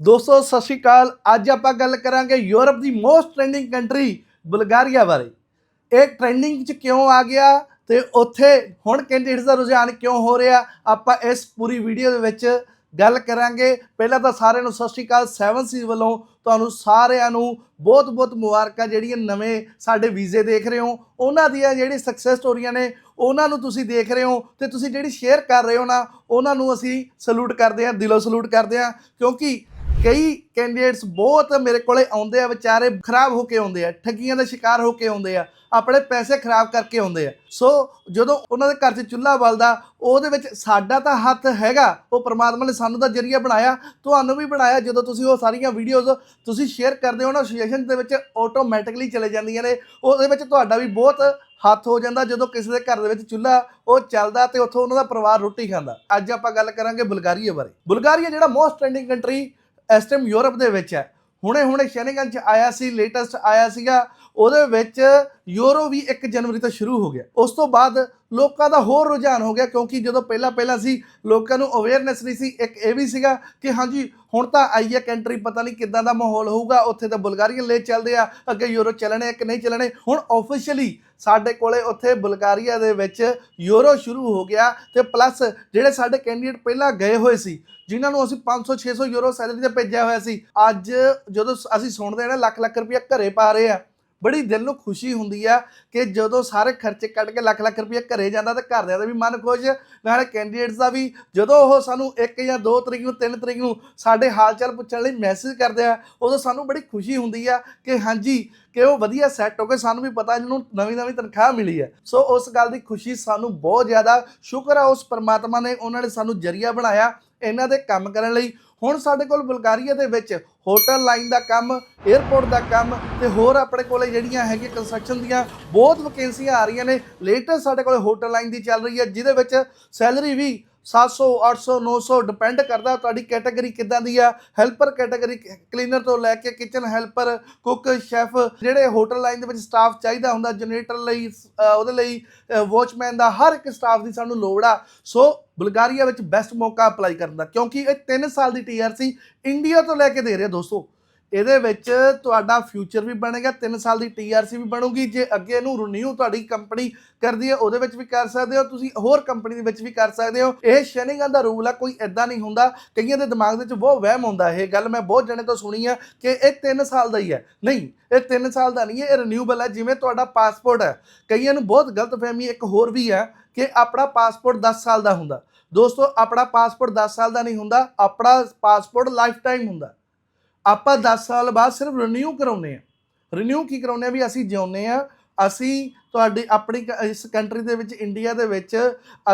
ਦੋਸਤੋ, ਸਤਿ ਸ਼੍ਰੀ ਅਕਾਲ। ਅੱਜ ਆਪਾਂ ਗੱਲ ਕਰਾਂਗੇ ਯੂਰਪ ਦੀ ਮੋਸਟ ਟ੍ਰੈਂਡਿੰਗ ਕੰਟਰੀ, ਬਲਗਾਰੀਆ ਬਾਰੇ। ਇਹ ਟ੍ਰੈਂਡਿੰਗ 'ਚ ਕਿਉਂ ਆ ਗਿਆ ਤੇ ਉੱਥੇ ਹੁਣ ਕੈਂਡੀਡੇਟਸ ਦਾ ਰੁਝਾਨ ਕਿਉਂ ਹੋ ਰਿਹਾ, ਆਪਾਂ ਇਸ ਪੂਰੀ ਵੀਡੀਓ ਦੇ ਵਿੱਚ ਗੱਲ ਕਰਾਂਗੇ। ਪਹਿਲਾਂ ਤਾਂ ਸਾਰਿਆਂ ਨੂੰ ਸਤਿ ਸ਼੍ਰੀ ਅਕਾਲ। 7 ਸੀ ਵੱਲੋਂ ਤੁਹਾਨੂੰ ਸਾਰਿਆਂ ਨੂੰ ਬਹੁਤ-ਬਹੁਤ ਮੁਬਾਰਕਾਂ, ਜਿਹੜੀਆਂ ਨਵੇਂ ਸਾਡੇ ਵੀਜ਼ੇ ਦੇਖ ਰਹੇ ਹੋ। ਉਹਨਾਂ ਦੀਆਂ ਜਿਹੜੀ ਸਕਸੈਸ ਸਟੋਰੀਆਂ ਨੇ, ਉਹਨਾਂ ਨੂੰ ਤੁਸੀਂ ਦੇਖ ਰਹੇ ਹੋ ਤੇ ਤੁਸੀਂ ਜਿਹੜੀ ਸ਼ੇਅਰ ਕਰ ਰਹੇ ਹੋ ਨਾ, ਉਹਨਾਂ ਨੂੰ ਅਸੀਂ ਸਲੂਟ ਕਰਦੇ ਹਾਂ, ਦਿਲੋਂ ਸਲੂਟ ਕਰਦੇ ਹਾਂ। ਕਿਉਂਕਿ ਕਈ ਕੈਂਡੀਡੇਟਸ ਬਹੁਤ ਮੇਰੇ ਕੋਲੇ ਆਉਂਦੇ ਆ, ਵਿਚਾਰੇ ਖਰਾਬ ਹੋ ਕੇ ਆਉਂਦੇ ਆ, ਠੱਗੀਆਂ ਦਾ ਸ਼ਿਕਾਰ ਹੋ ਕੇ ਆਉਂਦੇ ਆ, ਆਪਣੇ ਪੈਸੇ ਖਰਾਬ ਕਰਕੇ ਆਉਂਦੇ ਆ। ਸੋ ਜਦੋਂ ਉਹਨਾਂ ਦੇ ਘਰ 'ਚ ਚੁੱਲ੍ਹਾ ਬਲਦਾ, ਉਹਦੇ ਵਿੱਚ ਸਾਡਾ ਤਾਂ ਹੱਥ ਹੈਗਾ, ਉਹ ਪ੍ਰਮਾਤਮਾ ਨੇ ਸਾਨੂੰ ਤਾਂ ਜਰੀਆ ਬਣਾਇਆ, ਤੁਹਾਨੂੰ ਵੀ ਬਣਾਇਆ, ਜਦੋਂ ਤੁਸੀਂ ਉਹ ਸਾਰੀਆਂ ਵੀਡੀਓਜ਼ ਤੁਸੀਂ ਸ਼ੇਅਰ ਕਰਦੇ ਹੋ ਨਾ ਸੁਜੈਸ਼ਨ ਦੇ ਵਿੱਚ ਆਟੋਮੈਟਿਕਲੀ ਚਲੇ ਜਾਂਦੀਆਂ ਨੇ, ਉਹਦੇ ਵਿੱਚ ਤੁਹਾਡਾ ਵੀ ਬਹੁਤ ਹੱਥ ਹੋ ਜਾਂਦਾ, ਜਦੋਂ ਕਿਸੇ ਦੇ ਘਰ ਦੇ ਵਿੱਚ ਚੁੱਲ੍ਹਾ ਉਹ ਚੱਲਦਾ ਤੇ ਉੱਥੋਂ ਉਹਨਾਂ ਦਾ ਪਰਿਵਾਰ ਰੋਟੀ ਖਾਂਦਾ। ਅੱਜ ਆਪਾਂ ਗੱਲ ਕਰਾਂਗੇ ਬੁਲਗਾਰੀਆ ਬਾਰੇ। ਬੁਲਗਾਰੀਆ, ਜਿਹੜਾ ਮੋਸਟ ਟ੍ਰੈਂਡਿੰਗ ਕੰਟਰੀ ਇਸ ਟਾਈਮ ਯੂਰਪ ਦੇ ਵਿੱਚ ਹੈ। ਹੁਣੇ ਹੁਣੇ ਸ਼ੈਨਗਨ ਚ ਆਇਆ ਸੀ ਲੇਟੈਸਟ ਆਇਆ ਸੀਗਾ। ਉਹਦੇ ਵਿੱਚ ਯੂਰੋ ਵੀ 1 ਜਨਵਰੀ ਤੋਂ ਸ਼ੁਰੂ ਹੋ ਗਿਆ। ਉਸ ਤੋਂ ਬਾਅਦ ਲੋਕਾਂ ਦਾ ਹੋਰ ਰੁਝਾਨ ਹੋ ਗਿਆ ਕਿਉਂਕਿ ਜਦੋਂ ਪਹਿਲਾਂ ਪਹਿਲਾਂ ਸੀ, ਲੋਕਾਂ ਨੂੰ ਅਵੇਅਰਨੈਸ ਨਹੀਂ ਸੀ, ਇੱਕ ਇਹ ਵੀ ਸੀਗਾ ਕਿ ਹਾਂਜੀ, ਹੁਣ ਤਾਂ ਆਈ ਹੈ ਕੰਟਰੀ ਪਤਾ ਨਹੀਂ ਕਿੱਦਾਂ ਦਾ ਮਾਹੌਲ ਹੋਊਗਾ, ਉੱਥੇ ਤਾਂ ਬੁਲਗਾਰੀਅਨ ਲੈ ਚੱਲਦੇ ਆ, ਅੱਗੇ ਯੂਰੋ ਚੱਲਣੇ ਆ ਕਿ ਨਹੀਂ ਚੱਲਣੇ। ਹੁਣ ਆਫੀਸ਼ੀਅਲੀ ਸਾਡੇ ਕੋਲੇ ਉੱਥੇ ਬੁਲਗਾਰੀਆ ਦੇ ਵਿੱਚ ਯੂਰੋ ਸ਼ੁਰੂ ਹੋ ਗਿਆ ਤੇ ਪਲੱਸ ਜਿਹੜੇ ਸਾਡੇ ਕੈਂਡੀਡੇਟ ਪਹਿਲਾਂ ਗਏ ਹੋਏ ਸੀ, ਜਿਨ੍ਹਾਂ ਨੂੰ ਅਸੀਂ 500 600 ਯੂਰੋ ਸੈਲਰੀ ਤੇ ਭੇਜਿਆ ਹੋਇਆ ਸੀ, ਅੱਜ ਜਦੋਂ ਅਸੀਂ ਸੁਣਦੇ ਹਾਂ ਨਾ ਲੱਖ ਲੱਖ ਰੁਪਏ ਘਰੇ ਪਾ ਰਹੇ ਆ ਬੜੀ ਦਿਲ ਨੂੰ ਖੁਸ਼ੀ ਹੁੰਦੀ ਆ ਕਿ ਜਦੋਂ ਸਾਰੇ ਖਰਚੇ ਕੱਢ ਕੇ ਲੱਖ ਲੱਖ ਰੁਪਏ ਘਰੇ ਜਾਂਦਾ ਤਾਂ ਘਰਦਿਆਂ ਦਾ ਵੀ ਮਨ ਖੁਸ਼, ਨਾਲੇ ਕੈਂਡੀਡੇਟਸ ਦਾ ਵੀ। ਜਦੋਂ ਉਹ ਸਾਨੂੰ 1 ਜਾਂ 2 ਤਰੀਕ ਨੂੰ 3 ਤਰੀਕ ਨੂੰ ਸਾਡੇ ਹਾਲ ਚਾਲ ਪੁੱਛਣ ਲਈ ਮੈਸੇਜ ਕਰਦੇ ਆ, ਉਦੋਂ ਸਾਨੂੰ ਬੜੀ ਖੁਸ਼ੀ ਹੁੰਦੀ ਆ ਕਿ ਹਾਂਜੀ, ਕਿ ਉਹ ਵਧੀਆ ਸੈੱਟ ਹੋ ਕੇ ਸਾਨੂੰ ਵੀ ਪਤਾ ਇਹਨੂੰ ਨਵੀਂ ਨਵੀਂ ਤਨਖਾਹ ਮਿਲੀ ਹੈ ਸੋ ਉਸ ਗੱਲ ਦੀ ਖੁਸ਼ੀ ਸਾਨੂੰ ਬਹੁਤ ਜ਼ਿਆਦਾ। ਸ਼ੁਕਰ ਆ ਉਸ ਪਰਮਾਤਮਾ ਨੇ ਉਹਨਾਂ ਨੇ ਸਾਨੂੰ ਜਰੀਆ ਬਣਾਇਆ ਇਹਨਾਂ ਦੇ ਕੰਮ ਕਰਨ ਲਈ। ਹੁਣ ਸਾਡੇ ਕੋਲ ਬਲਗਾਰੀਆ ਦੇ ਵਿੱਚ ਹੋਟਲ ਲਾਈਨ ਦਾ ਕੰਮ 에ਅਰਪੋਰਟ ਦਾ ਕੰਮ ਤੇ ਹੋਰ ਆਪਣੇ ਕੋਲੇ ਜਿਹੜੀਆਂ ਹੈਗੀਆਂ ਕੰਸਟਰਕਸ਼ਨ ਦੀਆਂ ਬਹੁਤ ਵੈਕੈਂਸੀਆਂ ਆ ਰਹੀਆਂ ਨੇ। ਲੇਟੈਸਟ ਸਾਡੇ ਕੋਲੇ ਹੋਟਲ ਲਾਈਨ ਦੀ ਚੱਲ ਰਹੀ ਹੈ, ਜਿਹਦੇ ਵਿੱਚ ਸੈਲਰੀ ਵੀ 700 800 900 ਡਿਪੈਂਡ ਕਰਦਾ ਤੁਹਾਡੀ ਕੈਟਾਗਰੀ ਕਿੱਦਾਂ ਦੀ ਆ। ਹੈਲਪਰ ਕੈਟਾਗਰੀ ਕਲੀਨਰ ਤੋਂ ਲੈ ਕੇ ਕਿਚਨ ਹੈਲਪਰ ਕੁੱਕ ਸ਼ੈਫ ਜਿਹੜੇ ਹੋਟਲ ਲਾਈਨ ਦੇ ਵਿੱਚ ਸਟਾਫ ਚਾਹੀਦਾ ਹੁੰਦਾ ਜਨਰੇਟਰ ਲਈ ਉਹਦੇ ਲਈ ਵਾਚਮੈਨ ਦਾ ਹਰ ਇੱਕ ਸਟਾਫ ਦੀ ਸਾਨੂੰ ਲੋੜ ਆ। ਸੋ ਬਲਗਾਰੀਆ ਵਿੱਚ ਬੈਸਟ ਮੌਕਾ ਅਪਲਾਈ ਕਰਨ ਦਾ, ਕਿਉਂਕਿ ਇਹ 3 ਸਾਲ ਦੀ ਟੀਆਰਸੀ ਇੰਡੀਆ ਤੋਂ ਲੈ ਕੇ ਦੇ ਰਿਹਾ ਦੋਸਤੋ। ਇਹਦੇ ਵਿੱਚ ਤੁਹਾਡਾ ਫਿਊਚਰ ਵੀ ਬਣੇਗਾ 3 ਸਾਲ ਦੀ ਟੀਆਰਸੀ ਵੀ ਬਣੂਗੀ, ਜੇ ਅੱਗੇ ਇਹਨੂੰ ਰੀਨਿਊ ਤੁਹਾਡੀ ਕੰਪਨੀ ਕਰਦੀ ਹੈ, ਉਹਦੇ ਵਿੱਚ ਵੀ ਕਰ ਸਕਦੇ ਹੋ, ਤੁਸੀਂ ਹੋਰ ਕੰਪਨੀ ਦੇ ਵਿੱਚ ਵੀ ਕਰ ਸਕਦੇ ਹੋ। ਇਹ ਸ਼ੈਨਿੰਗਨ ਦਾ ਰੂਲ ਆ, ਕੋਈ ਐਦਾਂ ਨਹੀਂ ਹੁੰਦਾ, ਕਈਆਂ ਦੇ ਦਿਮਾਗ ਦੇ ਵਿੱਚ ਬਹੁਤ ਵਹਿਮ ਹੁੰਦਾ, ਇਹ ਗੱਲ ਮੈਂ ਬਹੁਤ ਜਣੇ ਤੋਂ ਸੁਣੀ ਆ ਕਿ ਇਹ 3 ਸਾਲ ਦਾ ਹੀ ਹੈ। ਨਹੀਂ, ਇਹ 3 ਸਾਲ ਦਾ ਨਹੀਂ ਹੈ, ਇਹ ਰੀਨਿਊਬਲ ਹੈ, ਜਿਵੇਂ ਤੁਹਾਡਾ ਪਾਸਪੋਰਟ ਹੈ। ਕਈਆਂ ਨੂੰ ਬਹੁਤ ਗਲਤ ਫਹਿਮੀ, ਇੱਕ ਹੋਰ ਵੀ ਹੈ ਕਿ ਆਪਣਾ ਪਾਸਪੋਰਟ 10 ਸਾਲ ਦਾ ਹੁੰਦਾ। ਦੋਸਤੋ, ਆਪਣਾ ਪਾਸਪੋਰਟ 10 ਸਾਲ ਦਾ ਨਹੀਂ ਹੁੰਦਾ, ਆਪਣਾ ਪਾਸਪੋਰਟ ਲਾਈਫ ਟਾਈਮ ਹੁੰਦਾ। ਆਪਾਂ 10 ਸਾਲ ਬਾਅਦ ਸਿਰਫ ਰੀਨਿਊ ਕਰਾਉਨੇ ਆ ਰੀਨਿਊ ਕੀ ਕਰਾਉਨੇ ਆ ਵੀ ਅਸੀਂ ਜਿਉਂਦੇ ਆ ਅਸੀਂ ਤੁਹਾਡੀ ਆਪਣੀ ਕ- ਇਸ ਕੰਟਰੀ ਦੇ ਵਿੱਚ ਇੰਡੀਆ ਦੇ ਵਿੱਚ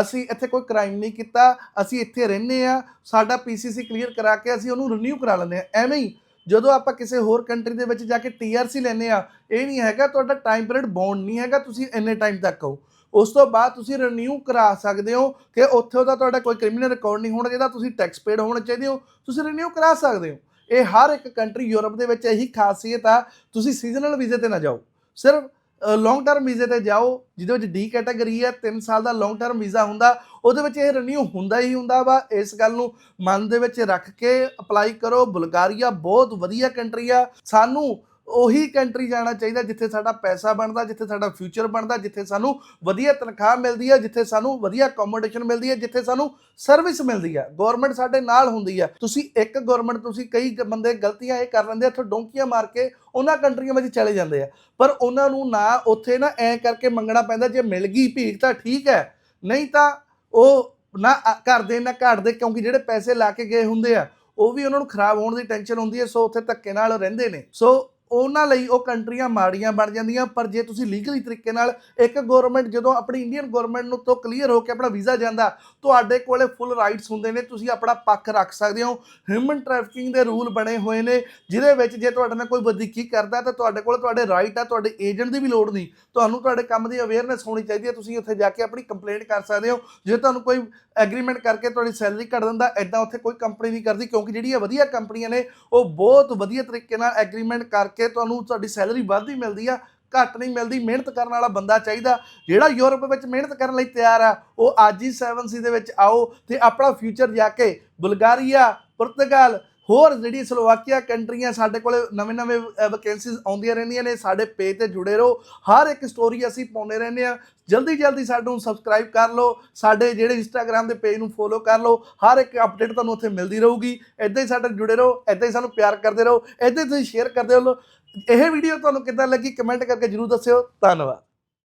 ਅਸੀਂ ਇੱਥੇ ਕੋਈ ਕ੍ਰਾਈਮ ਨਹੀਂ ਕੀਤਾ, ਅਸੀਂ ਇੱਥੇ ਰਹਿੰਦੇ ਆ ਸਾਡਾ ਪੀਸੀਸੀ ਕਲੀਅਰ ਕਰਾ ਕੇ ਅਸੀਂ ਉਹਨੂੰ ਰੀਨਿਊ ਕਰਾ ਲੈਂਦੇ ਆ ਐਵੇਂ ਹੀ ਜਦੋਂ ਆਪਾਂ ਕਿਸੇ ਹੋਰ ਕੰਟਰੀ ਦੇ ਵਿੱਚ ਜਾ ਕੇ ਟੀਆਰਸੀ ਲੈਨੇ ਆ ਇਹ ਨਹੀਂ ਹੈਗਾ ਤੁਹਾਡਾ ਟਾਈਮ ਪੀਰੀਅਡ ਬੌਂਡ ਨਹੀਂ ਹੈਗਾ, ਤੁਸੀਂ ਇੰਨੇ ਟਾਈਮ ਤੱਕ ਆਓ। ਉਸ ਤੋਂ ਬਾਅਦ ਤੁਸੀਂ ਰੀਨਿਊ ਕਰਾ ਸਕਦੇ ਹੋ ਕਿ ਉੱਥੇ ਉਹਦਾ ਤੁਹਾਡਾ ਕੋਈ ਕ੍ਰਿਮੀਨਲ ਰਿਕਾਰਡ ਨਹੀਂ ਹੋਣਾ ਚਾਹੀਦਾ ਤੁਸੀਂ ਟੈਕਸ ਪੇਡ ਹੋਣੇ ਚਾਹੀਦੇ ਹੋ, ਤੁਸੀਂ ਰੀਨਿਊ ਕਰਾ ਸਕਦੇ ਹੋ। ਇਹ ਹਰ ਇੱਕ ਕੰਟਰੀ ਯੂਰਪ ਦੇ ਵਿੱਚ ਇਹੀ ਖਾਸੀਅਤ ਆ, ਤੁਸੀਂ ਸੀਜ਼ਨਲ ਵੀਜ਼ੇ ਤੇ ਨਾ ਜਾਓ। ਸਿਰਫ ਲੌਂਗ ਟਰਮ ਵੀਜ਼ੇ ਤੇ ਜਾਓ, ਜਿਹਦੇ ਵਿੱਚ ਡੀ ਕੈਟਾਗਰੀ ਹੈ 3 ਸਾਲ ਦਾ ਲੌਂਗ ਟਰਮ ਵੀਜ਼ਾ ਹੁੰਦਾ, ਉਹਦੇ ਵਿੱਚ ਇਹ ਰੀਨਿਊ ਹੁੰਦਾ ਹੀ ਹੁੰਦਾ ਵਾ। ਇਸ ਗੱਲ ਨੂੰ ਮਨ ਦੇ ਵਿੱਚ ਰੱਖ ਕੇ ਅਪਲਾਈ ਕਰੋ। ਬੁਲਗਾਰੀਆ ਬਹੁਤ ਵਧੀਆ ਕੰਟਰੀ ਆ। ਸਾਨੂੰ ਉਹੀ ਕੰਟਰੀ ਜਾਣਾ ਚਾਹੀਦਾ ਜਿੱਥੇ ਸਾਡਾ ਪੈਸਾ ਬਣਦਾ, ਜਿੱਥੇ ਸਾਡਾ ਫਿਊਚਰ ਬਣਦਾ, ਜਿੱਥੇ ਸਾਨੂੰ ਵਧੀਆ ਤਨਖਾਹ ਮਿਲਦੀ ਹੈ, ਜਿੱਥੇ ਸਾਨੂੰ ਵਧੀਆ ਅਕੋਮੋਡੇਸ਼ਨ ਮਿਲਦੀ ਹੈ, ਜਿੱਥੇ ਸਾਨੂੰ ਸਰਵਿਸ ਮਿਲਦੀ ਹੈ। ਗਵਰਨਮੈਂਟ ਸਾਡੇ ਨਾਲ ਹੁੰਦੀ ਹੈ। ਤੁਸੀਂ ਇੱਕ ਗਵਰਨਮੈਂਟ ਤੁਸੀਂ ਕਈ ਬੰਦੇ ਗਲਤੀਆਂ ਇਹ ਕਰ ਲੈਂਦੇ ਆ, ਇੱਥੋਂ ਡੋਂਕੀਆਂ ਮਾਰ ਕੇ ਉਹਨਾਂ ਕੰਟਰੀਆਂ ਵਿੱਚ ਚਲੇ ਜਾਂਦੇ ਆ। ਪਰ ਉਹਨਾਂ ਨੂੰ ਨਾ ਉੱਥੇ ਨਾ ਐ ਕਰਕੇ ਮੰਗਣਾ ਪੈਂਦਾ, ਜੇ ਮਿਲ ਗਈ ਭੀਖ ਤਾਂ ਠੀਕ ਹੈ, ਨਹੀਂ ਤਾਂ ਉਹ ਨਾ ਅ- ਘਰ ਦੇ, ਨਾ ਘਾਟ ਦੇ, ਕਿਉਂਕਿ ਜਿਹੜੇ ਪੈਸੇ ਲਾ ਕੇ ਗਏ ਹੁੰਦੇ ਆ, ਉਹ ਵੀ ਉਹਨਾਂ ਨੂੰ ਖਰਾਬ ਹੋਣ ਦੀ ਟੈਨਸ਼ਨ ਹੁੰਦੀ ਹੈ, ਸੋ ਉੱਥੇ ਧੱਕੇ ਨਾਲ ਰਹਿੰਦੇ ਨੇ। ਸੋ ਉਹਨਾਂ ਲਈ ਉਹ ਕੰਟਰੀਆਂ ਮਾੜੀਆਂ ਬਣ ਜਾਂਦੀਆਂ, ਪਰ ਜੇ ਤੁਸੀਂ ਲੀਗਲੀ ਤਰੀਕੇ ਨਾਲ ਇੱਕ ਗਵਰਨਮੈਂਟ ਜਦੋਂ ਆਪਣੀ ਇੰਡੀਅਨ ਗਵਰਨਮੈਂਟ ਨੂੰ ਤੋਂ ਕਲੀਅਰ ਹੋ ਕੇ ਆਪਣਾ ਵੀਜ਼ਾ ਜਾਂਦਾ, ਤੁਹਾਡੇ ਕੋਲੇ ਫੁੱਲ ਰਾਈਟਸ ਹੁੰਦੇ ਨੇ, ਤੁਸੀਂ ਆਪਣਾ ਪੱਖ ਰੱਖ ਸਕਦੇ ਹੋ। ਹਿਊਮਨ ਟ੍ਰੈਫਿਕਿੰਗ ਦੇ ਰੂਲ ਬਣੇ ਹੋਏ ਨੇ, ਜਿਹਦੇ ਵਿੱਚ ਜੇ ਤੁਹਾਡੇ ਨਾਲ ਕੋਈ ਵਧੀਕੀ ਕਰਦਾ, ਤਾਂ ਤੁਹਾਡੇ ਕੋਲ ਤੁਹਾਡੇ ਰਾਈਟ ਆ, ਤੁਹਾਡੇ ਏਜੰਟ ਦੀ ਵੀ ਲੋੜ ਨਹੀਂ। ਤੁਹਾਨੂੰ ਤੁਹਾਡੇ ਕੰਮ ਦੀ ਅਵੇਅਰਨੈਸ ਹੋਣੀ ਚਾਹੀਦੀ ਹੈ, ਤੁਸੀਂ ਉੱਥੇ ਜਾ ਕੇ ਆਪਣੀ ਕੰਪਲੇਂਟ ਕਰ ਸਕਦੇ ਹੋ। ਜੇ ਤੁਹਾਨੂੰ ਕੋਈ ਐਗਰੀਮੈਂਟ ਕਰਕੇ ਤੁਹਾਡੀ ਸੈਲਰੀ ਕੱਟ ਦਿੰਦਾ ਐਦਾਂ ਉੱਥੇ ਕੋਈ ਕੰਪਨੀ ਨਹੀਂ ਕਰਦੀ, ਕਿਉਂਕਿ ਜਿਹੜੀਆਂ ਵਧੀਆ ਕੰਪਨੀਆਂ ਨੇ, ਉਹ ਬਹੁਤ ਵਧੀਆ ਤਰੀਕੇ ਨਾਲ ਐਗਰੀਮੈਂਟ ਕਰ ਕਰਕੇ ਤੁਹਾਨੂੰ ਤੁਹਾਡੀ ਸੈਲਰੀ ਵੱਧ ਹੀ ਮਿਲਦੀ ਆ, ਘੱਟ ਨਹੀਂ ਮਿਲਦੀ, ਮਿਹਨਤ ਕਰਨ ਵਾਲਾ ਬੰਦਾ ਚਾਹੀਦਾ। ਜਿਹੜਾ ਯੂਰਪ ਵਿੱਚ ਮਿਹਨਤ ਕਰਨ ਲਈ ਤਿਆਰ ਆ, ਉਹ ਅੱਜ ਹੀ 7C ਦੇ ਵਿੱਚ ਆਓ ਤੇ ਆਪਣਾ ਫਿਊਚਰ ਜਾ ਕੇ ਬੁਲਗਾਰੀਆ, ਪੁਰਤਗਾਲ ਹੋਰ ਜਿਹੜੀ ਸਲੋਵਾਕੀਆ ਕੰਟਰੀਆਂ ਸਾਡੇ ਕੋਲੇ ਨਵੇਂ-ਨਵੇਂ ਵੈਕੈਂਸੀਜ਼ ਆਉਂਦੀਆਂ ਰਹਿੰਦੀਆਂ ਨੇ, ਸਾਡੇ ਪੇਜ ਤੇ ਜੁੜੇ ਰਹੋ। ਹਰ ਇੱਕ ਸਟੋਰੀ ਅਸੀਂ ਪਾਉਂਦੇ ਰਹਿੰਦੇ ਆ ਜਲਦੀ ਜਲਦੀ ਸਾਨੂੰ ਸਬਸਕ੍ਰਾਈਬ ਕਰ ਲਓ, ਸਾਡੇ ਜਿਹੜੇ ਇੰਸਟਾਗ੍ਰam ਦੇ ਪੇਜ ਨੂੰ ਫੋਲੋ ਕਰ ਲਓ। ਹਰ ਇੱਕ ਅਪਡੇਟ ਤੁਹਾਨੂੰ ਉੱਥੇ ਮਿਲਦੀ ਰਹੂਗੀ। ਇਦਾਂ ਹੀ ਸਾਡੇ ਨਾਲ ਜੁੜੇ ਰਹੋ ਇਦਾਂ ਹੀ ਸਾਨੂੰ ਪਿਆਰ ਕਰਦੇ ਰਹੋ ਇਦਾਂ ਹੀ ਤੁਸੀਂ ਸ਼ੇਅਰ ਕਰਦੇ ਰਹੋ। ਇਹ ਵੀਡੀਓ ਤੁਹਾਨੂੰ ਕਿੱਦਾਂ ਲੱਗੀ ਕਮੈਂਟ ਕਰਕੇ ਜਰੂਰ ਦੱਸਿਓ। ਧੰਨਵਾਦ।